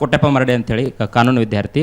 ಕೊಟ್ಟಪ್ಪ ಮರಡಿ ಅಂತೇಳಿ ಕಾನೂನು ವಿದ್ಯಾರ್ಥಿ.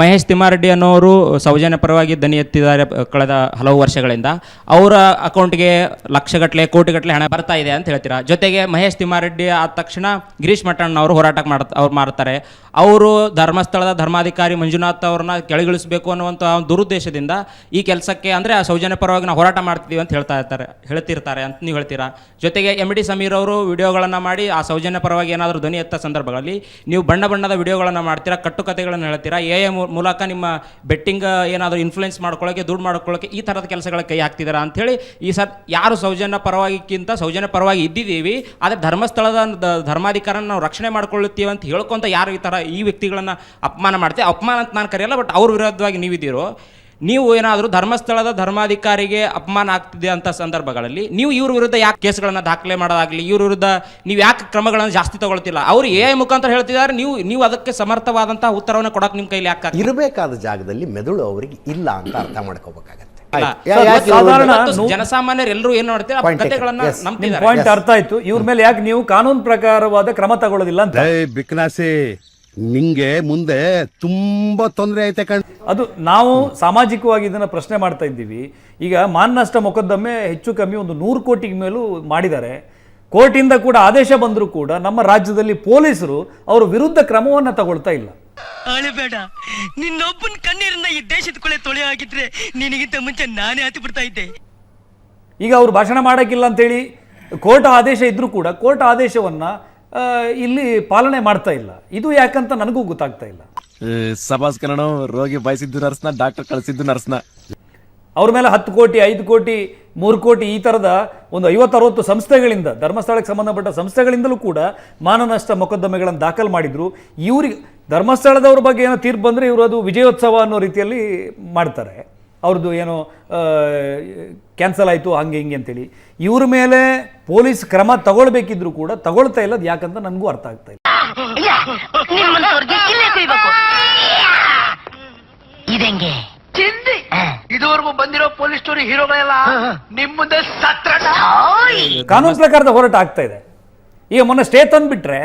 ಮಹೇಶ್ ತಿಮ್ಮಾರೆಡ್ಡಿ ಅನ್ನೋರು ಸೌಜನ್ಯ ಪರವಾಗಿ ದನಿ ಎತ್ತಿದ್ದಾರೆ ಕಳೆದ ಹಲವು ವರ್ಷಗಳಿಂದ. ಅವರ ಅಕೌಂಟ್ಗೆ ಲಕ್ಷಗಟ್ಟಲೆ ಕೋಟಿಗಟ್ಟಲೆ ಹಣ ಬರ್ತಾ ಇದೆ ಅಂತ ಹೇಳ್ತೀರಾ? ಜೊತೆಗೆ ಮಹೇಶ್ ತಿಮ್ಮಾರೆಡ್ಡಿ ಆದ ತಕ್ಷಣ ಗಿರೀಶ್ ಮಠಣ್ಣ ಅವರು ಹೋರಾಟ ಮಾಡ ಅವ್ರು ಮಾಡ್ತಾರೆ. ಅವರು ಧರ್ಮಸ್ಥಳದ ಧರ್ಮಾಧಿಕಾರಿ ಮಂಜುನಾಥ್ ಅವ್ರನ್ನ ಕೆಳಗಿಳಿಸಬೇಕು ಅನ್ನುವಂಥ ದುರುದ್ದೇಶದಿಂದ ಈ ಕೆಲಸಕ್ಕೆ ಅಂದರೆ ಆ ಸೌಜನ್ಯ ಪರವಾಗಿ ನಾವು ಹೋರಾಟ ಮಾಡ್ತೀವಿ ಅಂತ ಹೇಳ್ತಾ ಇರ್ತಾರೆ, ಹೇಳ್ತಿರ್ತಾರೆ ಅಂತ ನೀವು ಹೇಳ್ತೀರಾ? ಜೊತೆಗೆ ಎಂ ಡಿ ಸಮೀರ್ ಅವರು ವಿಡಿಯೋಗಳನ್ನು ಮಾಡಿ ಆ ಸೌಜನ್ಯ ಪರವಾಗಿ ಏನಾದರೂ ಧ್ವನಿ ಎತ್ತ ಸಂದರ್ಭಗಳಲ್ಲಿ ನೀವು ಬಣ್ಣ ಬಣ್ಣದ ವಿಡಿಯೋಗಳನ್ನು ಮಾಡ್ತೀರಾ ಕಟ್ಟುಕತೆಗಳನ್ನು ಹೇಳ್ತೀರಾ? ಎ ಎ ಮೂಲಕ ನಿಮ್ಮ ಬೆಟ್ಟಿಂಗ್ ಏನಾದರೂ ಇನ್ಫ್ಲುಯೆನ್ಸ್ ಮಾಡ್ಕೊಳ್ಳೋಕೆ ದುಡ್ಡು ಮಾಡ್ಕೊಳ್ಳೋಕೆ ಈ ಥರದ ಕೆಲಸಗಳ ಕೈ ಹಾಕ್ತಿದ್ದಾರೆ ಅಂಥೇಳಿ ಈ ಸರ್ ಯಾರು ಸೌಜನ್ಯ ಪರವಾಗಿಕ್ಕಿಂತ ಸೌಜನ್ಯ ಪರವಾಗಿ ಇದ್ದಿದ್ದೀವಿ, ಆದರೆ ಧರ್ಮಸ್ಥಳದ ಧರ್ಮಾಧಿಕಾರನ ನಾವು ರಕ್ಷಣೆ ಮಾಡ್ಕೊಳ್ಳುತ್ತೀವಿ ಅಂತ ಹೇಳ್ಕೊಂತ ಯಾರು ಈ ಥರ ಈ ವ್ಯಕ್ತಿಗಳನ್ನು ಅಪಮಾನ ಮಾಡ್ತೀವಿ ಅಪಮಾನ ಅಂತ ನಾನು ಕರೆಯಲ್ಲ ಬಟ್ ಅವ್ರ ವಿರುದ್ಧವಾಗಿ ನೀವಿದ್ದೀರೋ ನೀವು ಏನಾದರೂ ಧರ್ಮಸ್ಥಳದ ಧರ್ಮಾಧಿಕಾರಿಗೆ ಅಪಮಾನ ಆಗ್ತಿದೆ ಅಂತ ಸಂದರ್ಭಗಳಲ್ಲಿ ನೀವು ಇವ್ರ ವಿರುದ್ಧ ಯಾಕೆ ಕೇಸ್ಗಳನ್ನು ದಾಖಲೆ ಮಾಡೋದಾಗಲಿ ಇವ್ರ ವಿರುದ್ಧ ನೀವು ಯಾಕೆ ಕ್ರಮಗಳನ್ನು ಜಾಸ್ತಿ ತಗೊಳ್ತಿಲ್ಲ? ಅವರು ಎ ಐ ಮುಖಾಂತರ ಹೇಳ್ತಿದ್ದಾರೆ ನೀವು ನೀವು ಅದಕ್ಕೆ ಸಮರ್ಥವಾದಂತಹ ಉತ್ತರವನ್ನು ಕೊಡಕ್ಕೆ ನಿಮ್ಮ ಕೈಲಿ ಯಾಕೆ? ಇರಬೇಕಾದ ಜಾಗದಲ್ಲಿ ಮೆದುಳು ಅವರಿಗೆ ಇಲ್ಲ ಅಂತ ಅರ್ಥ ಮಾಡ್ಕೋಬೇಕಾಗತ್ತೆ. ಜನಸಾಮಾನ್ಯರೆಲ್ಲರೂ ಏನ್ ಮಾಡ್ತೀರಾ. ಕಥೆಗಳನ್ನ ನಂಬ್ತಿದ್ದಾರೆ. ಪಾಯಿಂಟ್ ಅರ್ಥ ಆಯ್ತು. ಇವ್ರ ಮೇಲೆ ಯಾಕೆ ನೀವು ಕಾನೂನು ಪ್ರಕಾರವಾದ ಕ್ರಮ ತಗೊಳ್ಳೋದಿಲ್ಲ ಅಂತ? ಬಿಕ್ನಾಸಿ. ನಿಂಗೆ ಮುಂದೆ ತುಂಬಾ ತೊಂದರೆ ಐತೆ ಕಣ್. ಅದು ನಾವು ಸಾಮಾಜಿಕವಾಗಿ ಇದನ್ನ ಪ್ರಶ್ನೆ ಮಾಡ್ತಾ ಇದ್ದೀವಿ. ಈಗ ಮಾನನಷ್ಟ ಮೊಕದ್ದಮೆ ಹೆಚ್ಚು ಕಮ್ಮಿ ಒಂದು ನೂರು ಕೋಟಿ ಮೇಲೂ ಮಾಡಿದ್ದಾರೆ. ಕೋರ್ಟಿಂದ ಕೂಡ ಆದೇಶ ಬಂದರೂ ಕೂಡ ನಮ್ಮ ರಾಜ್ಯದಲ್ಲಿ ಪೊಲೀಸರು ಅವರ ವಿರುದ್ಧ ಕ್ರಮವನ್ನ ತಗೊಳ್ತಾ ಇಲ್ಲ. ಅಳಬೇಡ. ನಿನ್ನೊಬ್ಬನ ಕಣ್ಣೀರನ್ನ ಈ ದೇಶದ ಕೊಳೆ ತೊಳೆ ಆಗಿದ್ರೆ ನಿನಗಿಂತ ಮುಂಚೆ ನಾನೇ ಹತ್ತಿ ಬಿಡ್ತಾ ಇದ್ದೆ. ಈಗ ಅವರು ಭಾಷಣ ಮಾಡೋಕ್ಕಿಲ್ಲ ಅಂತೇಳಿ ಕೋರ್ಟ್ ಆದೇಶ ಇದ್ರೂ ಕೂಡ ಕೋರ್ಟ್ ಆದೇಶವನ್ನ ಇಲ್ಲಿ ಪಾಲನೆ ಮಾಡ್ತಾ ಇಲ್ಲ. ಇದು ಯಾಕಂತ ನನಗೂ ಗೊತ್ತಾಗ್ತಾ ಇಲ್ಲ. ಸಭಾಸ್ ಕನ್ನಡ ರೋಗಿ ಬಯಸಿದ್ದು ನರ್ಸ್ನ ಡಾಕ್ಟರ್ ಕಳಿಸಿದ್ದು ನರ್ಸ್ನ. ಅವ್ರ ಮೇಲೆ ಹತ್ತು ಕೋಟಿ ಐದು ಕೋಟಿ ಮೂರು ಕೋಟಿ ಈ ಥರದ ಒಂದು ಐವತ್ತರವತ್ತು ಸಂಸ್ಥೆಗಳಿಂದ ಧರ್ಮಸ್ಥಳಕ್ಕೆ ಸಂಬಂಧಪಟ್ಟ ಸಂಸ್ಥೆಗಳಿಂದಲೂ ಕೂಡ ಮಾನನಷ್ಟ ಮೊಕದ್ದಮೆಗಳನ್ನು ದಾಖಲು ಮಾಡಿದ್ರು. ಇವ್ರಿಗೆ ಧರ್ಮಸ್ಥಳದವ್ರ ಬಗ್ಗೆ ಏನೋ ತೀರ್ಪು ಬಂದರೆ ಇವರು ಅದು ವಿಜಯೋತ್ಸವ ಅನ್ನೋ ರೀತಿಯಲ್ಲಿ ಮಾಡ್ತಾರೆ. ಅವ್ರದ್ದು ಏನೋ ಕ್ಯಾನ್ಸಲ್ ಆಯಿತು ಹಂಗೆ ಹಿಂಗೆ ಅಂತೇಳಿ. ಇವ್ರ ಮೇಲೆ ಪೊಲೀಸ್ ಕ್ರಮ ತಗೊಳ್ಬೇಕಿದ್ರು ಕೂಡ ತಗೊಳ್ತಾ ಇಲ್ಲ ಅದು ಯಾಕಂತ ನನಗೂ ಅರ್ಥ ಆಗ್ತಾ ಇಲ್ಲ. ಇದಂಗೆ. ಇದುವರೆಗೂ ಬಂದಿರೋ ಪೊಲೀಸ್ ಸ್ಟೋರಿ ಹೀರೋಗಳೆಲ್ಲ ನಿಮ್ ಮುಂದೆ ಸತ್ರ ಕಾನೂನು ಪ್ರಕಾರದ ಹೋರಾಟ ಆಗ್ತಾ ಇದೆ. ಈಗ ಮೊನ್ನೆ ಸ್ಟೇ ತಂದ್ಬಿಟ್ರೆ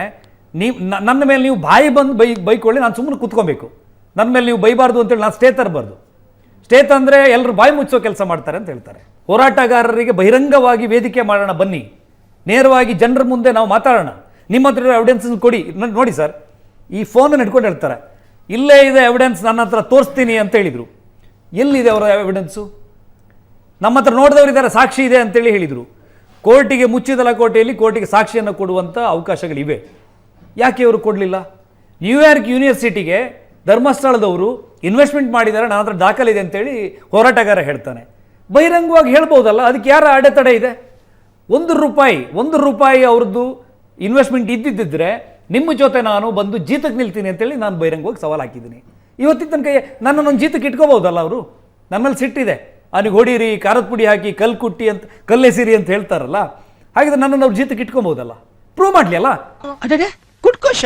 ನೀವು ನನ್ನ ಮೇಲೆ ನೀವು ಬಾಯಿ ಬಂದು ಬೈ ಬೈಕೊಳ್ಳಿ ನಾನು ಸುಮ್ಮನೆ ಕುತ್ಕೋಬೇಕು. ನನ್ನ ಮೇಲೆ ನೀವು ಬೈಬಾರ್ದು ಅಂತೇಳಿ ನಾನು ಸ್ಟೇ ತರಬಾರ್ದು. ಸ್ಟೇ ಅಂದರೆ ಎಲ್ಲರೂ ಬಾಯಿ ಮುಚ್ಚೋ ಕೆಲಸ ಮಾಡ್ತಾರೆ ಅಂತ ಹೇಳ್ತಾರೆ. ಹೋರಾಟಗಾರರಿಗೆ ಬಹಿರಂಗವಾಗಿ ವೇದಿಕೆ ಮಾಡೋಣ ಬನ್ನಿ. ನೇರವಾಗಿ ಜನರ ಮುಂದೆ ನಾವು ಮಾತಾಡೋಣ. ನಿಮ್ಮ ಹತ್ರ ಎವಿಡೆನ್ಸ್ ಕೊಡಿ. ನೋಡಿ ಸರ್, ಈ ಫೋನನ್ನು ಇಟ್ಕೊಂಡು ಹೇಳ್ತಾರೆ. ಇಲ್ಲೇ ಇದೆ ಎವಿಡೆನ್ಸ್ ನನ್ನ ಹತ್ರ ತೋರಿಸ್ತೀನಿ ಅಂತ ಹೇಳಿದರು. ಎಲ್ಲಿದೆ ಅವರ ಎವಿಡೆನ್ಸು ನಮ್ಮ ಹತ್ರ ನೋಡಿದವರಿದ್ದಾರೆ ಸಾಕ್ಷಿ ಇದೆ ಅಂತೇಳಿ ಹೇಳಿದರು. ಕೋರ್ಟಿಗೆ ಮುಚ್ಚಿದಲ ಕೋಟೆಯಲ್ಲಿ ಕೋರ್ಟಿಗೆ ಸಾಕ್ಷಿಯನ್ನು ಕೊಡುವಂಥ ಅವಕಾಶಗಳಿವೆ. ಯಾಕೆ ಇವರು ಕೊಡಲಿಲ್ಲ? ನ್ಯೂಯಾರ್ಕ್ ಯೂನಿವರ್ಸಿಟಿಗೆ ಧರ್ಮಸ್ಥಳದವರು ಇನ್ವೆಸ್ಟ್ಮೆಂಟ್ ಮಾಡಿದ್ದಾರೆ ನನ್ನ ಹತ್ರ ದಾಖಲಿದೆ ಅಂತೇಳಿ ಹೋರಾಟಗಾರ ಹೇಳ್ತಾನೆ. ಬಹಿರಂಗವಾಗಿ ಹೇಳ್ಬೋದಲ್ಲ, ಅದಕ್ಕೆ ಯಾರ ಅಡೆತಡೆ ಇದೆ? ಒಂದು ರೂಪಾಯಿ ಒಂದು ರೂಪಾಯಿ ಅವ್ರದ್ದು ಇನ್ವೆಸ್ಟ್ಮೆಂಟ್ ಇದ್ದಿದ್ದಿದ್ರೆ, ನಿಮ್ಮ ಜೊತೆ ನಾನು ಬಂದು ಜೀತಕ್ಕೆ ನಿಲ್ತೀನಿ ಅಂತೇಳಿ ನಾನು ಬಹಿರಂಗವಾಗಿ ಸವಾಲು ಹಾಕಿದ್ದೀನಿ. ಇವತ್ತಿನ ತನಕ ನನ್ನನ್ನೊಂದು ಜೀತಕ್ಕೆ ಇಟ್ಕೋಬೋದಲ್ಲ ಅವರು? ನನ್ನಲ್ಲಿ ಸಿಟ್ಟಿದೆ. ಅವನಿಗೆ ಹೊಡೀರಿ, ಖಾರದ ಪುಡಿ ಹಾಕಿ, ಕಲ್ಲು ಕುಟ್ಟಿ ಅಂತ ಕಲ್ಲೆಸಿರಿ ಅಂತ ಹೇಳ್ತಾರಲ್ಲ? ಹಾಗಿದ್ರೆ ನನ್ನನ್ನು ಅವ್ರು ಜೀತಕ್ಕೆ ಇಟ್ಕೋಬೋದಲ್ಲ ಪ್ರೂವ್ ಮಾಡಲಿ ಅಲ್ಲ? Good question